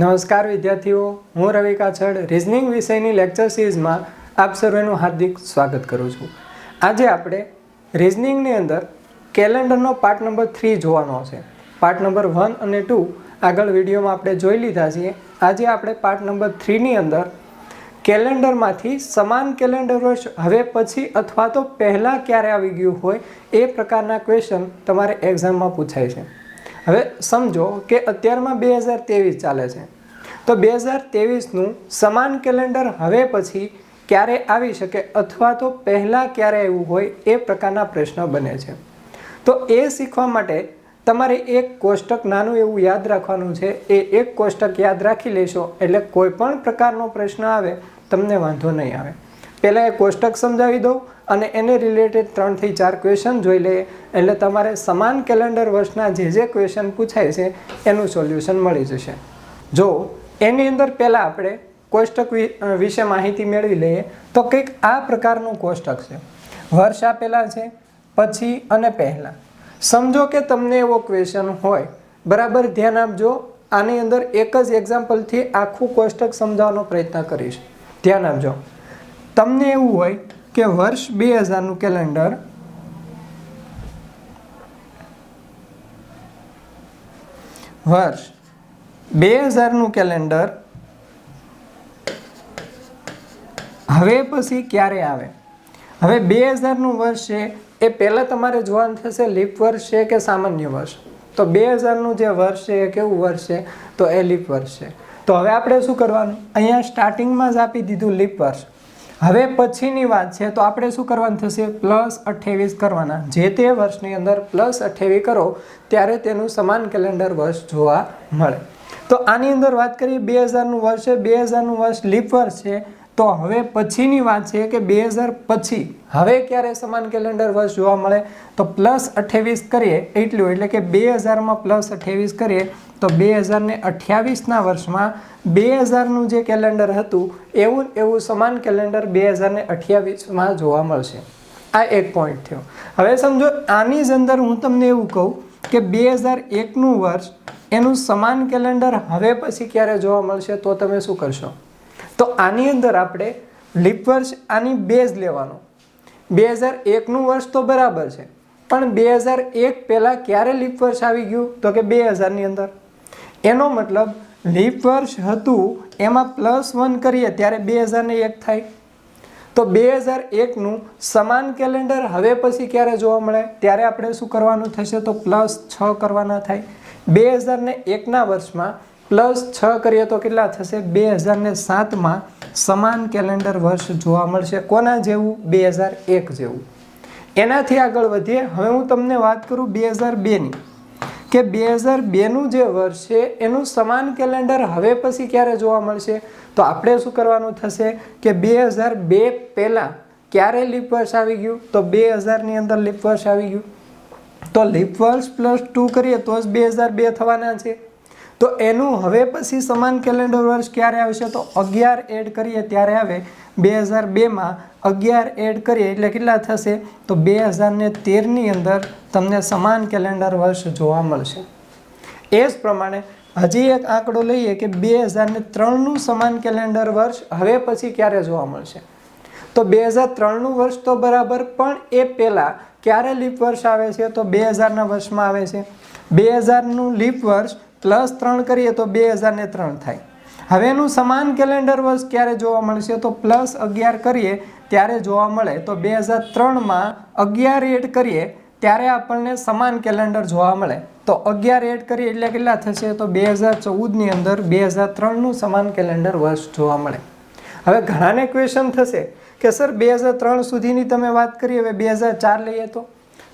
નમસ્કાર વિદ્યાર્થીઓ, હું રવિ કાછડ રિઝનિંગ વિષયની લેક્ચર સિરીઝમાં આપ સર્વેનું હાર્દિક સ્વાગત કરું છું. આજે આપણે રિઝનિંગની અંદર કેલેન્ડરનો પાર્ટ નંબર થ્રી જોવાનો છે. પાર્ટ નંબર વન અને ટુ આગળ વિડીયોમાં આપણે જોઈ લીધા છીએ. આજે આપણે પાર્ટ નંબર થ્રીની અંદર કેલેન્ડરમાંથી સમાન કેલેન્ડર વર્ષ હવે પછી અથવા તો પહેલાં ક્યારે આવી ગયું હોય એ પ્રકારના ક્વેશ્ચન તમારે એક્ઝામમાં પૂછાય છે. હવે સમજો કે અત્યારમાં બે હજાર ત્રેવીસ ચાલે છે. તો બે હજાર ત્રેવીસનું સમાન કેલેન્ડર હવે પછી ક્યારે આવી શકે અથવા તો પહેલાં ક્યારે આવ્યું હોય એ પ્રકારના પ્રશ્ન બને છે. તો એ શીખવા માટે તમારે એક કોષ્ટક નાનું એવું યાદ રાખવાનું છે. એ એક કોષ્ટક યાદ રાખી લેશો એટલે કોઈ પણ પ્રકારનો પ્રશ્ન આવે, તમને વાંધો નહીં આવે. પહેલાં એ કોષ્ટક સમજાવી દઉં અને એને રિલેટેડ ત્રણથી ચાર ક્વેશ્ચન જોઈ લઈએ. એટલે તમારે સમાન કેલેન્ડર વર્ષના જે જે ક્વેશ્ચન પૂછાય છે, એનું સોલ્યુશન મળી જશે. જો એની અંદર પહેલાં આપણે કોષ્ટક વિશે માહિતી મેળવી લઈએ, તો કંઈક આ પ્રકારનું કોષ્ટક છે. વર્ષ આપેલા છે, પછી અને પહેલાં. સમજો કે તમને એવો ક્વેશ્ચન હોય. બરાબર, ધ્યાન આપજો. આની અંદર એક જ એક્ઝામ્પલથી આખું કોષ્ટક સમજાવવાનો પ્રયત્ન કરીશ. ધ્યાન આપજો. તમને એવું હોય કે વર્ષ બે હજારનું કેલેન્ડર વર્ષ બે હજારનું કેલેન્ડર હવે પછી ક્યારે આવે? હવે બે હજારનું વર્ષ છે, એ પહેલાં તમારે જોવાનું થશે લીપ વર્ષ છે કે સામાન્ય વર્ષ? તો બે હજારનું જે વર્ષ છે, એ કેવું વર્ષ છે? તો એ લીપ વર્ષ છે. તો હવે આપણે શું કરવાનું? અહીંયા સ્ટાર્ટિંગમાં જ આપી દીધું લીપ વર્ષ. હવે પછીની વાત છે, તો આપણે શું કરવાનું થશે? પ્લસ અઠ્ઠાવીસ કરવાના. જે તે વર્ષની અંદર પ્લસ અઠ્ઠાવીસ કરો, ત્યારે તેનું સમાન કેલેન્ડર વર્ષ જોવા મળે. તો આની અંદર વાત કરીએ, બે હજારનું વર્ષ છે, બે હજારનું વર્ષ લીપ વર્ષ છે તો હવે પછીની વાત છે કે બે હજાર પછી હવે ક્યારે સમાન કેલેન્ડર વર્ષ જોવા મળે? તો પ્લસ અઠ્યાવીસ કરીએ, એટલું એટલે કે બે હજારમાં પ્લસ અઠ્યાવીસ કરીએ, તો બે હજારને અઠ્યાવીસના વર્ષમાં બે હજારનું જે કેલેન્ડર હતું, એવું એવું સમાન કેલેન્ડર બે હજારને અઠ્યાવીસમાં જોવા મળશે. આ એક પોઈન્ટ થયો. હવે સમજો, આની જ અંદર હું તમને એવું કહું કે બે હજાર એકનું વર્ષ એનું સમાન કેલેન્ડર હવે પછી ક્યારે જોવા મળશે તો તમે શું કરશો? તો આની અંદર આપણે લીપ વર્ષ આની બેઝ લેવાનો. બે હજાર એકનું વર્ષ તો બરાબર છે. પણ બે હજાર એક પહેલાં ક્યારે લીપ વર્ષ આવી ગયું? તો કે બે હજારની અંદર. એનો મતલબ લીપ વર્ષ હતું, એમાં પ્લસ વન કરીએ ત્યારે બે હજારને એક થાય. તો બે હજાર એકનું સમાન કેલેન્ડર હવે પછી ક્યારે જોવા મળે? ત્યારે આપણે શું કરવાનું થશે? તો પ્લસ છ કરવાના થાય. બે હજારને એકના વર્ષમાં પ્લસ છ કરીએ તો કેટલા થશે? બે હજારને સાતમાં સમાન કેલેન્ડર વર્ષ જોવા મળશે. કોના જેવું? બે હજાર એક જેવું. એનાથી આગળ વધીએ. હવે હું તમને વાત કરું બે હજાર બેની કે બે હજાર બેનું જે વર્ષ છે, એનું સમાન કેલેન્ડર હવે પછી ક્યારે જોવા મળશે? તો આપણે શું કરવાનું થશે કે બે હજાર બે પહેલાં ક્યારે લીપ વર્ષ આવી ગયું? તો બે હજારની અંદર લીપ વર્ષ આવી ગયું. તો લીપ વર્ષ પ્લસ ટુ કરીએ તો જ બે હજાર બે થવાના છે. તો એનું હવે પછી સમાન કેલેન્ડર વર્ષ ક્યારે આવશે? તો અગિયાર એડ કરીએ ત્યારે આવે બે હજાર બેમાં અગિયાર એડ કરીએ એટલે કેટલા થશે? તો બે હજારને તેરની અંદર તમને સમાન કેલેન્ડર વર્ષ જોવા મળશે. એ જ પ્રમાણે હજી એક આંકડો લઈએ કે બે હજારને ત્રણનું સમાન કેલેન્ડર વર્ષ હવે પછી ક્યારે જોવા મળશે? તો બે હજાર ત્રણનું વર્ષ તો બરાબર, પણ એ પહેલાં ક્યારે લીપ વર્ષ આવે છે? તો બે હજારના વર્ષમાં આવે છે. બે હજારનું લીપ વર્ષ પ્લસ ત્રણ કરીએ તો બે હજારને ત્રણ થાય. હવે એનું સમાન કેલેન્ડર વર્ષ ક્યારે જોવા મળશે? તો પ્લસ અગિયાર કરીએ, ત્યારે જોવા મળે. તો બે હજાર ત્રણમાં અગિયાર એડ કરીએ, ત્યારે આપણને સમાન કેલેન્ડર જોવા મળે. તો અગિયાર એડ કરીએ એટલે કેટલા થશે? તો બે હજાર ચૌદની અંદર બે હજાર ત્રણનું સમાન કેલેન્ડર વર્ષ જોવા મળે. હવે ઘણાને ક્વેશ્ચન થશે કે, સર, બે હજાર ત્રણ સુધીની તમે વાત કરી, હવે બે હજાર ચાર લઈએ તો?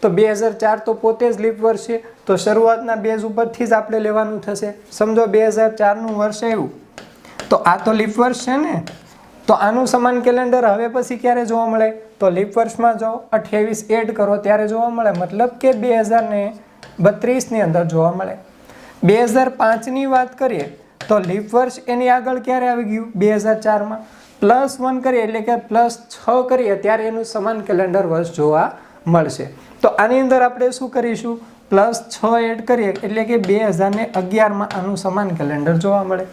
તો બે હજાર ચાર તો પોતે જ લીપ વર્ષ. છે તો શરૂઆતના બેઝ ઉપરથી જ આપણે લેવાનું થશે. સમજો બે હજાર ચારનું વર્ષ આવ્યું. તો આ તો લીપ વર્ષ છે ને? તો આનું સમાન કેલેન્ડર હવે પછી ક્યારે જોવા મળે? તો લીપ વર્ષમાં જો અઠ્યાવીસ એડ કરો ત્યારે જોવા મળે. મતલબ કે બે હજારને બત્રીસની અંદર જોવા મળે. બે હજાર પાંચની વાત કરીએ, તો લીપ વર્ષ એની આગળ ક્યારે આવી ગયું? બે હજાર ચારમાં. પ્લસ વન કરીએ, એટલે કે પ્લસ છ કરીએ, ત્યારે એનું સમાન કેલેન્ડર વર્ષ જોવા મળશે. તો આની અંદર આપણે શું કરીશું? પ્લસ છ એડ કરીએ, એટલે કે બે હજારને અગિયારમાં આનું સમાન કેલેન્ડર જોવા મળે.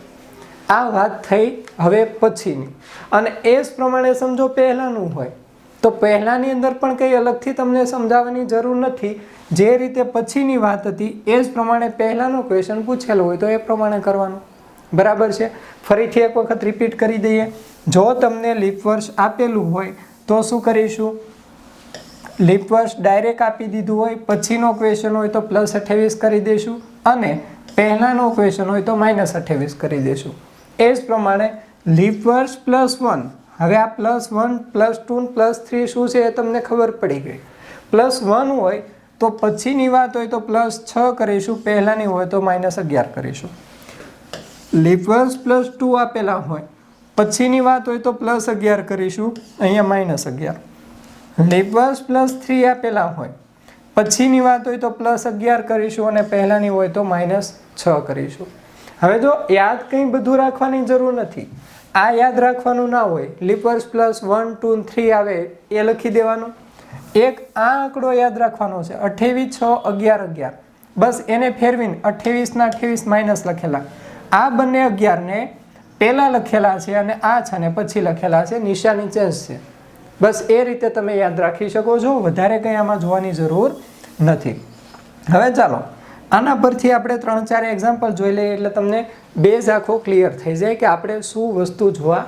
આ વાત થઈ હવે પછીની. અને એ જ પ્રમાણે સમજો પહેલાંનું હોય. તો પહેલાંની અંદર પણ કંઈ અલગથી તમને સમજાવવાની જરૂર નથી. જે રીતે પછીની વાત હતી, એ જ પ્રમાણે પહેલાંનો ક્વેશ્ચન પૂછેલો હોય તો એ પ્રમાણે કરવાનું. બરાબર છે? ફરીથી એક વખત રિપીટ કરી દઈએ. જો તમને લીપ વર્ષ આપેલું હોય, તો શું કરીશું? લીપ વર્ષ ડાયરેક્ટ આપી દીધું હોય, પછીનો ક્વેશ્ચન હોય તો પ્લસ અઠ્યાવીસ કરી દઈશું અને પહેલાંનો ક્વેશ્ચન હોય તો માઇનસ અઠ્યાવીસ કરી દઈશું. એ જ પ્રમાણે લીપ વર્ષ પ્લસ વન હવે આ plus one plus two plus three શું છે એ તમને ખબર પડી ગઈ. પ્લસ વન હોય તો પછીની વાત હોય તો પ્લસ છ કરીશું, પહેલાંની હોય તો માઇનસ અગિયાર કરીશું. લીપ વર્ષ પ્લસ ટુ આપેલા હોય, પછીની વાત હોય તો પ્લસ અગિયાર કરીશું, અહીંયા માઇનસ અગિયાર. લીપ પ્લસ થ્રી આપેલા હોય. પછીની વાત હોય તો પ્લસ અગિયાર કરીશું અને પહેલાંની હોય તો માઇનસ છ કરીશું. હવે જો યાદ કંઈ બધું રાખવાની જરૂર નથી. આ યાદ રાખવાનું ના હોય. લિપર્સ પ્લસ વન ટુ થ્રી આવે એ લખી દેવાનું. એક આ આંકડો યાદ રાખવાનો છે. અઠ્યાવીસ, છ, અગિયાર અગિયાર. બસ એને ફેરવીને અઠ્યાવીસના અઠ્યાવીસ માઇનસ લખેલા. આ બંને અગિયારને પહેલાં લખેલા છે અને આ છે ને પછી લખેલા છે. નિશાની ચેન્જ છે. બસ એ રીતે તમે યાદ રાખી શકો છો, વધારે કંઈ આમાં જોવાની જરૂર નથી. હવે ચાલો, આના પરથી આપણે ત્રણ ચાર એક્ઝામ્પલ જોઈ લઈએ એટલે તમને બેઝ આખો ક્લિયર થઈ જાય કે આપણે શું વસ્તુ જોવા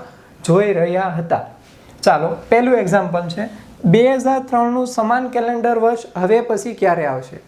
જોઈ રહ્યા હતા. ચાલો, પહેલું એક્ઝામ્પલ છે, બે હજાર ત્રણનું સમાન કેલેન્ડર વર્ષ હવે પછી ક્યારે આવશે?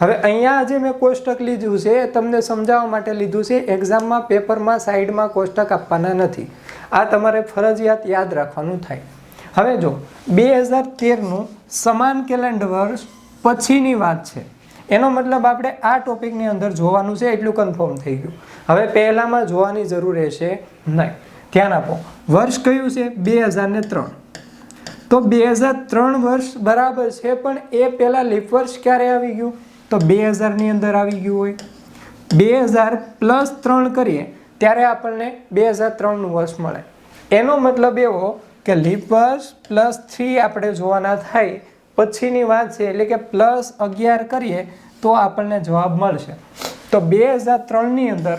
હવે અહીંયા જે મેં કોષ્ટક લીધું છે એ તમને સમજાવવા માટે લીધું છે એક્ઝામમાં પેપરમાં સાઈડમાં કોષ્ટક આપવાના નથી. આ તમારે ફરજિયાત યાદ રાખવાનું થાય. હવે જો, બે હજાર તેરનું સમાન કેલેન્ડર વર્ષ પછીની વાત છે. એનો મતલબ આપણે આ ટોપિકની અંદર જોવાનું છે, એટલું કન્ફર્મ થઈ ગયું. હવે પહેલાંમાં જોવાની જરૂર રહેશે નહીં. ધ્યાન આપો, વર્ષ કયું છે? બે હજાર ને ત્રણ. તો બે હજાર ત્રણ વર્ષ બરાબર છે, પણ એ પહેલાં લીપ વર્ષ ક્યારે આવી ગયું? તો બે હજારની અંદર આવી ગયું હોય. બે હજાર પ્લસ ત્રણ કરીએ, ત્યારે આપણને બે હજાર ત્રણનું વર્ષ મળે. એનો મતલબ એવો કે લીપ વર્ષ પ્લસ થ્રી આપણે જોવાના થાય. પછીની વાત છે, એટલે કે પ્લસ અગિયાર કરીએ તો આપણને જવાબ મળશે. તો બે હજાર ત્રણની અંદર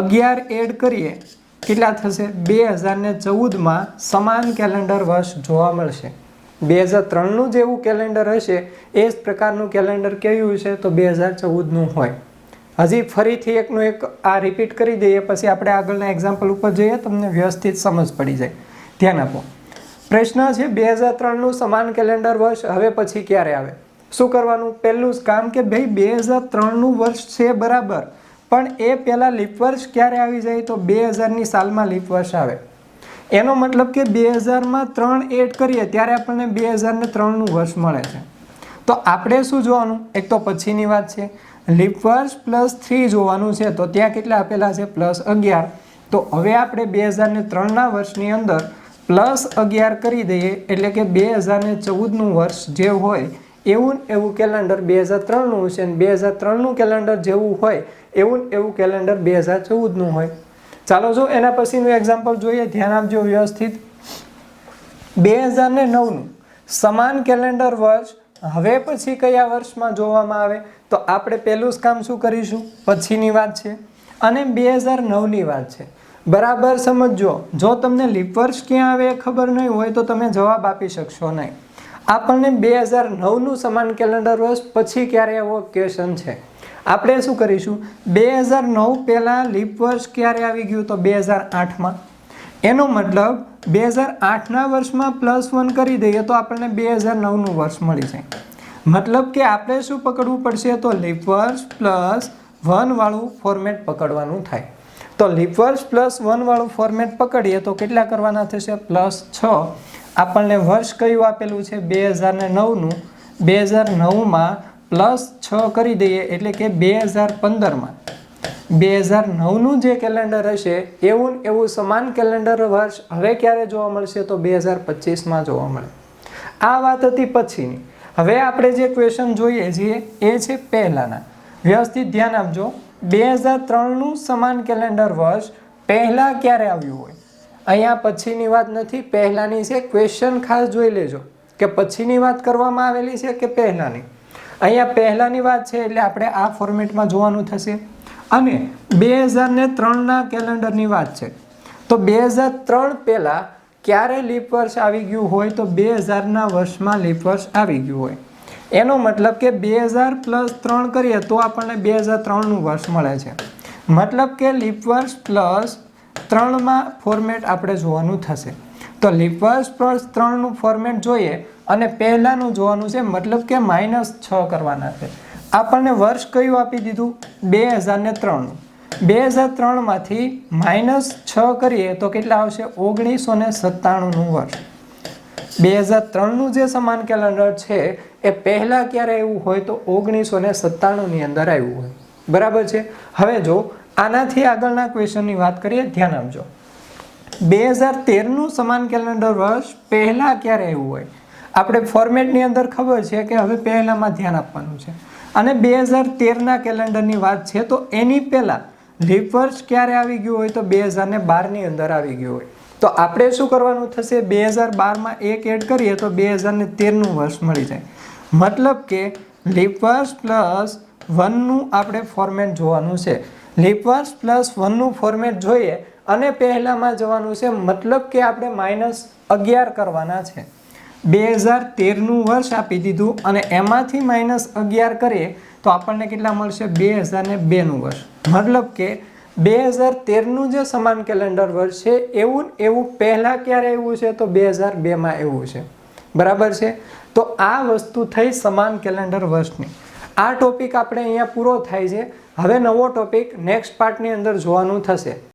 અગિયાર એડ કરીએ, કેટલા થશે? બે હજારને ચૌદમાં સમાન કેલેન્ડર વર્ષ જોવા મળશે. બે હજાર ત્રણનું જેવું કેલેન્ડર હશે, એ જ પ્રકારનું કેલેન્ડર કેવું છે તો બે હજાર ચૌદનું હોય. હજી ફરીથી એકનું એક આ રિપીટ કરી દઈએ, પછી આપણે આગળના એક્ઝામ્પલ ઉપર જઈએ, તમને વ્યવસ્થિત સમજ પડી જાય. ધ્યાન આપો. પ્રશ્ન છે બે હજાર ત્રણનું સમાન કેલેન્ડર વર્ષ હવે પછી ક્યારે આવે? શું કરવાનું? પહેલું જ કામ કે ભાઈ બે હજાર ત્રણનું વર્ષ છે બરાબર, પણ એ પહેલાં લીપ વર્ષ ક્યારે આવી જાય? તો બે હજારની સાલમાં લીપ વર્ષ આવે. એનો મતલબ કે બે હજારમાં ત્રણ એડ કરીએ, ત્યારે આપણને બે હજારને ત્રણનું વર્ષ મળે છે. તો આપણે શું જોવાનું? એક તો પછીની વાત છે. વર્ષ પ્લસ થ્રી જોવાનું છે, તો ત્યાં કેટલા આપેલા છે? પ્લસ અગિયાર. તો હવે આપણે બે હજારને ત્રણના વર્ષની અંદર પ્લસ અગિયાર કરી દઈએ, એટલે કે બે હજારને ચૌદનું વર્ષ જે હોય, એવું એવું કેલેન્ડર બે હજાર ત્રણનું છે અને બે હજાર ત્રણનું કેલેન્ડર જેવું હોય, એવું એવું કેલેન્ડર બે હજાર ચૌદનું હોય. ચાલો જો એના પછીનું એક્ઝામ્પલ જોઈએ, ધ્યાન આપજો વ્યવસ્થિત. બે હજાર ને નવનું સમાન કેલેન્ડર વર્ષ હવે પછી કયા વર્ષમાં જોવામાં આવે? તો આપણે પહેલું જ કામ શું કરીશું? પછીની વાત છે. અને બે હજાર નવની વાત છે. બરાબર સમજો જો તમને લીપ વર્ષ ક્યાં આવે એ ખબર નહીં હોય તો તમે જવાબ આપી શકશો નહીં. આપણને બે હજાર નવનું સમાન કેલેન્ડર વર્ષ પછી ક્યારે એવો ક્વેશ્ચન છે? આપણે શું કરીશું? બે હજાર નવ પહેલાં લીપ વર્ષ ક્યારે આવી ગયું તો બે હજાર આઠમાં? એનો મતલબ બે હજાર આઠના વર્ષમાં પ્લસ વન કરી દઈએ તો આપણને બે હજાર નવનું વર્ષ મળી જાય. મતલબ કે આપણે શું પકડવું પડશે? તો લિપવર્સ પ્લસ વનવાળું ફોર્મેટ પકડવાનું થાય. તો લિપવર્સ પ્લસ વનવાળું ફોર્મેટ પકડીએ તો કેટલા કરવાના થશે? પ્લસ છ. આપણને વર્ષ કયું આપેલું છે? બે હજાર ને નવનું. બે હજાર નવમાં પ્લસ છ કરી દઈએ એટલે કે બે હજાર પંદરમાં. બે હજાર નવનું જે કેલેન્ડર હશે, એવું એવું સમાન કેલેન્ડર વર્ષ હવે ક્યારે જોવા મળશે? તો બે હજાર પચીસમાં જોવા મળે. આ વાત હતી પછીની. હવે આપણે જે ક્વેશ્ચન જોઈએ છીએ એ છે પહેલાંના. વ્યવસ્થિત ધ્યાન આપજો. બે હજાર ત્રણનું સમાન કેલેન્ડર વર્ષ પહેલાં ક્યારે આવ્યું હોય? અહીંયા પછીની વાત નથી, પહેલાંની છે. ક્વેશ્ચન ખાસ જોઈ લેજો. કે પછીની વાત કરવામાં આવેલી છે કે પહેલાંની? અહીંયા પહેલાંની વાત છે એટલે આપણે આ ફોર્મેટમાં જોવાનું થશે. અને બે હજાર ને ત્રણના કેલેન્ડરની વાત છે. તો બે હજાર ત્રણ પહેલાં ક્યારે લીપ વર્ષ આવી ગયું હોય તો બે હજારના વર્ષમાં લીપ વર્ષ આવી ગયું હોય. એનો મતલબ કે બે હજાર પ્લસ ત્રણ કરીએ તો આપણને બે હજાર ત્રણનું વર્ષ મળે છે. મતલબ કે લીપ વર્ષ પ્લસ ત્રણમાં ફોર્મેટ આપણે જોવાનું થશે. તો લીપ વર્ષ પ્લસ ત્રણનું ફોર્મેટ જોઈએ અને પહેલાંનું જોવાનું છે, મતલબ કે માઇનસ છ કરવાના છે. આપણને વર્ષ કયું આપી દીધું? બે હજારને ત્રણનું. બે હજાર ત્રણમાંથી માઇનસ છ કરીએ તો કેટલા આવશે? ઓગણીસો ને સત્તાણુંનું વર્ષ બે હજાર ત્રણનું જે સમાન કેલેન્ડર છે, એ પહેલાં ક્યારે એવું હોય તો ઓગણીસો ને સત્તાણુંની અંદર આવ્યું હોય. બરાબર છે? હવે જો, આનાથી આગળના ક્વેશ્ચનની વાત કરીએ, ધ્યાન આપજો. બે હજાર તેરનું સમાન કેલેન્ડર વર્ષ પહેલાં ક્યારે આવ્યું હોય? આપણે ફોર્મેટની અંદર ખબર છે કે હવે પહેલાંમાં ધ્યાન આપવાનું છે. અને બે હજાર તેરના કેલેન્ડરની વાત છે, તો એની પહેલાં વર્ષ ક્યારે આવી ગયું હોય તો બે હજાર ને બારની અંદર આવી ગયું હોય. તો આપણે શું કરવાનું થશે? બે હજાર બારમાં એક એડ કરીએ તો બે હજાર ને તેરનું વર્ષ મળી જાય. મતલબ કે લીપ પ્લસ વનનું આપણે ફોર્મેટ જોવાનું છે. લીપ પ્લસ વનનું ફોર્મેટ જોઈએ અને પહેલાંમાં જવાનું છે, મતલબ કે આપણે માઇનસ અગિયાર કરવાના છે. બે હજાર તેરનું વર્ષ આપી દીધું અને એમાંથી માઇનસ અગિયાર કરીએ તો આપણને કેટલા મળશે? બે હજાર ને બેનું વર્ષ. મતલબ કે બે હજાર તેરનું જે સમાન કેલેન્ડર વર્ષ છે, એવું એવું પહેલાં ક્યારે એવું છે? તો બે હજાર બેમાં એવું છે. બરાબર છે? તો આ વસ્તુ થઈ સમાન કેલેન્ડર વર્ષની. આ ટોપિક આપણે અહીંયા પૂરો થાય છે. હવે નવો ટોપિક નેક્સ્ટ પાર્ટની અંદર જોવાનું થશે.